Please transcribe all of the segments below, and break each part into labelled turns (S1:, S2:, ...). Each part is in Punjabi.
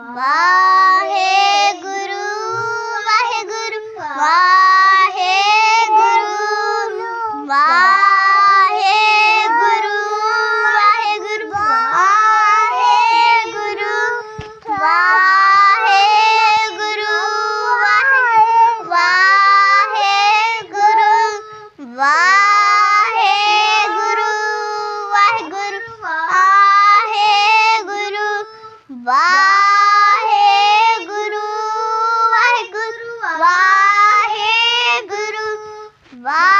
S1: 哇 Bye.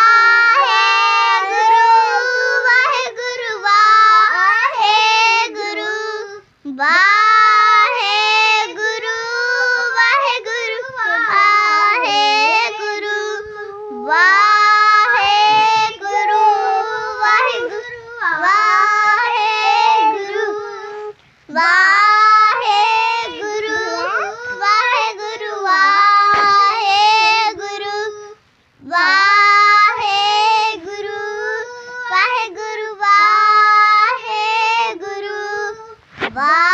S1: ਵਾਹਿਗੁਰੂ ਵਾਹਿਗੁਰੂ ਵਾਹਿਗੁਰੂ ਵਾਹਿਗੁਰੂ ਵਾਹਿਗੁਰੂ ਵਾਹਿਗੁਰੂ ਵਾਹਿਗੁਰੂ ਵਾਹਿਗੁਰੂ ਵਾਹਿਗੁਰੂ ਵਾਹਿਗੁਰੂ Bye.